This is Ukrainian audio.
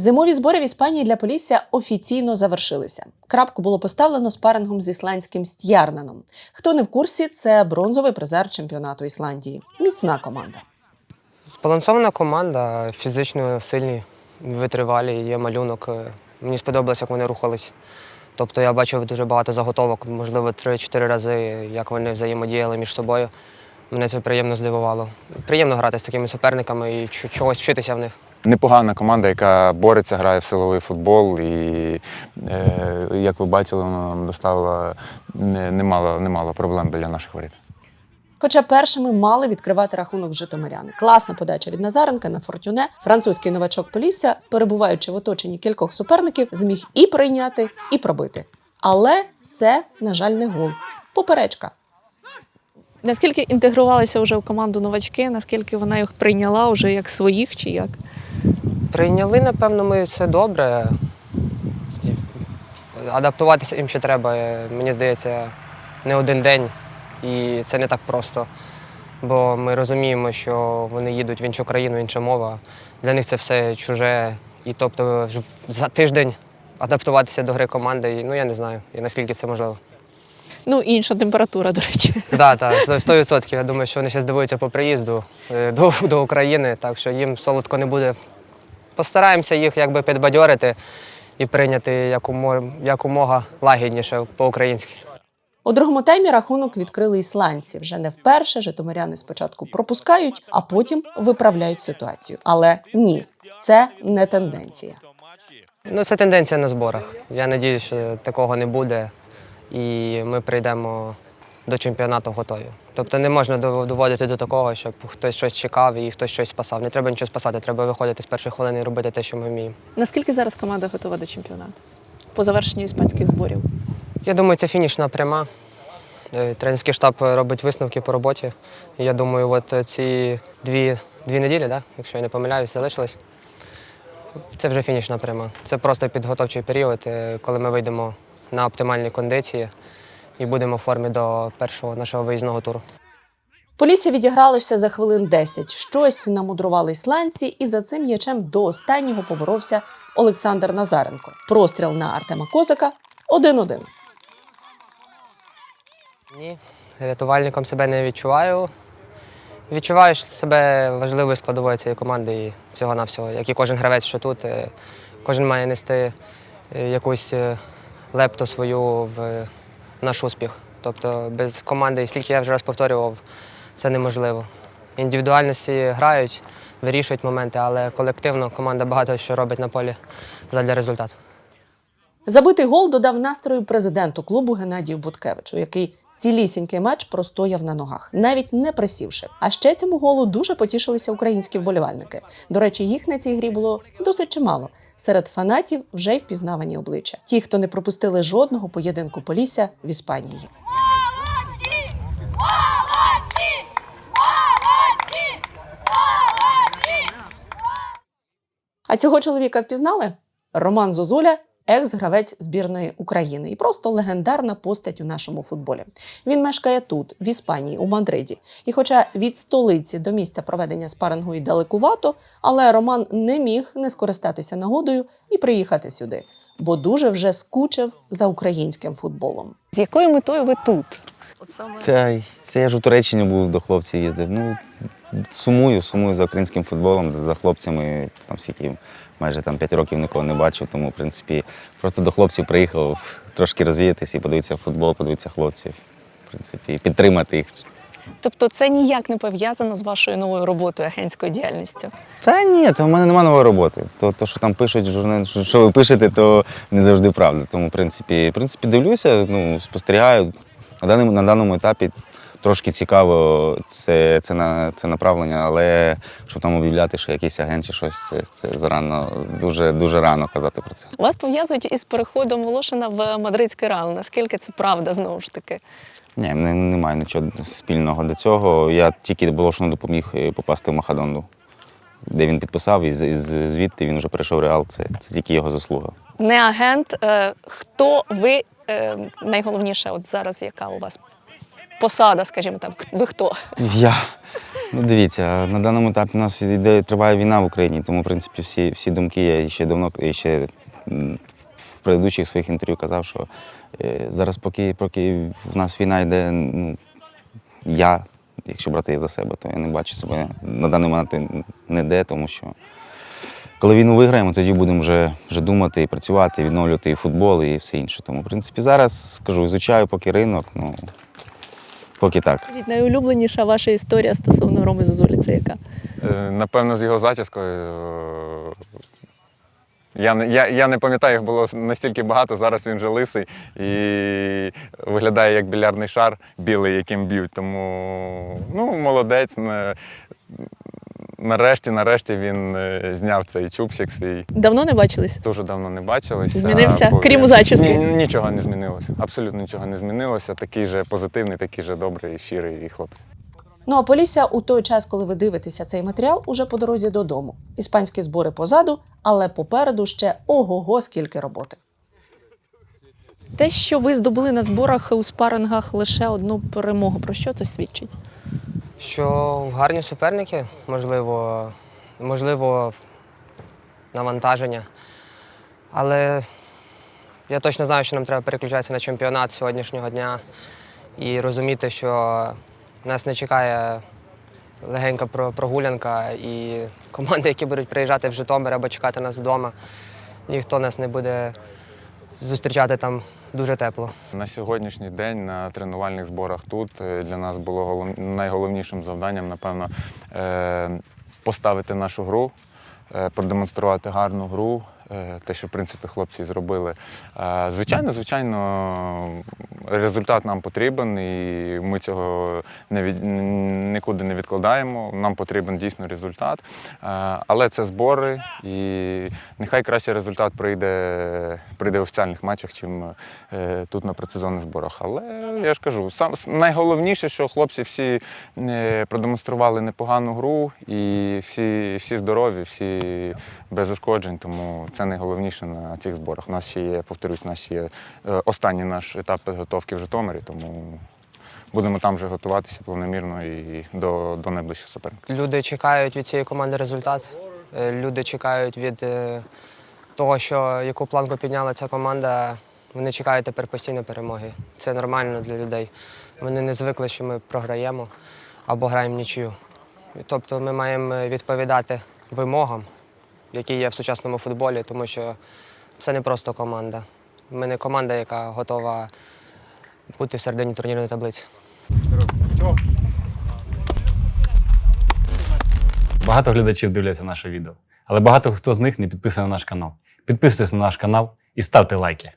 Зимові збори в Іспанії для Полісся офіційно завершилися. Крапку було поставлено спарингом з ісландським Ст'ярнаном. Хто не в курсі, це бронзовий призер чемпіонату Ісландії. Міцна команда. Збалансована команда, фізично сильні, витривалі, є малюнок. Е, Мені сподобалось, як вони рухались. Тобто я бачив дуже багато заготовок, можливо, 3-4 рази, як вони взаємодіяли між собою. Мене це приємно здивувало. Приємно грати з такими суперниками і чогось вчитися в них. Непогана команда, яка бореться, грає в силовий футбол. І, е, як ви бачили, вона нам доставила немало, немало проблем біля наших воріт. Хоча першими мали відкривати рахунок житомиряни. Класна подача від Назаренка на Фортюне. Французький новачок Полісся, перебуваючи в оточенні кількох суперників, зміг і прийняти, і пробити. Але це, на жаль, не гол. Поперечка. Наскільки інтегрувалися вже в команду новачки, наскільки вона їх прийняла вже як своїх чи як? Прийняли, напевно, ми це добре. Адаптуватися їм ще треба, мені здається, не один день. І це не так просто. Бо ми розуміємо, що вони їдуть в іншу країну, інша мова. Для них це все чуже. І тобто за тиждень адаптуватися до гри команди, ну я не знаю, і наскільки це можливо. Ну, інша температура, до речі. Так, так, 100%. Я думаю, що вони ще здивуються по приїзду е, до, до України, так що їм солодко не буде. Постараємося їх якби підбадьорити і прийняти якомога, лагідніше по-українськи. У другому таймі рахунок відкрили ісландці. Вже не вперше житомиряни спочатку пропускають, а потім виправляють ситуацію. Але ні, це не тенденція. Ну, це тенденція на зборах. Я сподіваюся, що такого не буде, і ми прийдемо до чемпіонату готові. Тобто не можна доводити до такого, щоб хтось щось чекав і хтось щось спасав. Не треба нічого спасати, треба виходити з першої хвилини і робити те, що ми вміємо. Наскільки зараз команда готова до чемпіонату? По завершенню іспанських зборів? Я думаю, це фінішна пряма. Е, Тренерський штаб робить висновки по роботі. І я думаю, от ці дві, дві неділі, да, якщо я не помиляюсь, залишилось. Це вже фінішна пряма. Це просто підготовчий період, е, коли ми вийдемо на оптимальні кондиції і будемо в формі до першого нашого виїзного туру. Полісся відігралося за хвилин 10. Щось намудрували ісландці, і за цим м'ячем до останнього поборовся Олександр Назаренко. Простріл на Артема Козака 1-1. Ні, рятувальником себе не відчуваю. Відчуваю себе важливою складовою цієї команди і всього-навсього. Як і кожен гравець, що тут, е, кожен має нести е, якусь е, лепту свою в наш успіх. Тобто без команди, скільки я вже раз повторював, це неможливо. Індивідуальності грають, вирішують моменти, але колективно команда багато що робить на полі задля результату. Забитий гол додав настрою президенту клубу Геннадію Буткевичу, який цілісінький матч простояв на ногах, навіть не присівши. А ще цьому голу дуже потішилися українські вболівальники. До речі, їх на цій грі було досить чимало. Серед фанатів вже й впізнавані обличчя. Ті, хто не пропустили жодного поєдинку Полісся в Іспанії. А цього чоловіка впізнали? Роман Зозуля, екс-гравець збірної України і просто легендарна постать у нашому футболі. Він мешкає тут, в Іспанії, у Мадриді. І хоча від столиці до місця проведення спарингу й далекувато, але Роман не міг не скористатися нагодою і приїхати сюди, бо дуже вже скучив за українським футболом. З якою метою ви тут? От саме Та й це я ж у Туреччині був до хлопців їздив. Ну, сумую, сумую за українським футболом, за хлопцями, там скільки майже там 5 років нікого не бачив. Тому, в принципі, просто до хлопців приїхав трошки розвіятися і подивитися футбол, подивитися хлопців. В принципі, підтримати їх. Тобто це ніяк не пов'язано з вашою новою роботою, агентською діяльністю. Та ні, то в мене немає нової роботи. То, то що там пишуть журнал, що, що ви пишете, то не завжди правда. Тому, в принципі, в принципі, дивлюся, ну, спостерігаю. На даному, на даному етапі трошки цікаво це, це, на, це направлення, але щоб там об'являти, що якийсь агент чи щось, це, це зарано, дуже, дуже рано казати про це. Вас пов'язують із переходом Волошина в мадридський реал. Наскільки це правда знову ж таки? Ні, не, немає нічого спільного до цього. Я тільки Волошину допоміг е, попасти в Махадонду, де він підписав, і і звідти він вже перейшов Реал. Це, це тільки його заслуга. Не агент. Е, хто ви е, найголовніше, от зараз яка у вас посада, скажімо так, ви хто? Я. Ну, дивіться, на даному етапі у нас йде, триває війна в Україні, тому, в принципі, всі, всі думки я ще давно ще в предыдущих своїх інтерв'ю казав, що е, зараз, поки, поки в нас війна йде, ну, я, якщо брати за себе, то я не бачу себе на даний момент не де, тому що коли війну виграємо, тоді будемо вже, вже думати і працювати, відновлювати і футбол, і все інше. Тому, в принципі, зараз скажу, ізучаю поки ринок, ну поки так. Скажіть, найулюбленіша ваша історія стосовно Роми Зозулі це яка? Е, Напевно, з його зачіскою. е, Я я, я не пам'ятаю, їх було настільки багато. Зараз він вже лисий і виглядає як білярний шар білий, яким б'ють. Тому ну, молодець. Нарешті, нарешті він е, зняв цей чубчик свій. Давно не бачились? Дуже давно не бачилися. Змінився? бо Крім зачіски? Ні, нічого не змінилося. Абсолютно нічого не змінилося. Такий же позитивний, такий же добрий, щирий хлопець. Ну а Полісся у той час, коли ви дивитеся цей матеріал, уже по дорозі додому. Іспанські збори позаду, але попереду ще ого-го скільки роботи. Те, що ви здобули на зборах у спарингах лише одну перемогу, про що це свідчить? Що гарні суперники, можливо, можливо, навантаження. Але я точно знаю, що нам треба переключатися на чемпіонат сьогоднішнього дня і розуміти, що нас не чекає легенька прогулянка, і команди, які будуть приїжджати в Житомир або чекати нас вдома, ніхто нас не буде зустрічати там дуже тепло. На сьогоднішній день на тренувальних зборах тут е, для нас було голов- найголовнішим завданням, напевно, е, поставити нашу гру, е, продемонструвати гарну гру. Е, Те, що в принципі хлопці зробили. Е, Звичайно, звичайно, результат нам потрібен, і ми цього не від, нікуди не відкладаємо. Нам потрібен дійсно результат. Е, Але це збори, і нехай краще результат прийде, прийде в офіціальних матчах, чим тут на предсезонних зборах. Але я ж кажу, сам найголовніше, що хлопці всі продемонстрували непогану гру, і всі, всі здорові, всі без ушкоджень. Тому це найголовніше на цих зборах. У нас ще є, повторюсь, у нас ще є е, останній наш етап підготовки в Житомирі, тому будемо там вже готуватися планомірно і до, до найближчих суперників. Люди чекають від цієї команди результат. Е, Люди чекають від е, того, що яку планку підняла ця команда. Вони чекають тепер постійно перемоги. Це нормально для людей. Вони не звикли, що ми програємо або граємо нічию. Тобто ми маємо відповідати вимогам, які є в сучасному футболі, тому що це не просто команда. Ми не команда, яка готова бути в середині турнірної таблиці. Багато глядачів дивляться наше відео, але багато хто з них не підписаний на наш канал. Підписуйтесь на наш канал і ставте лайки.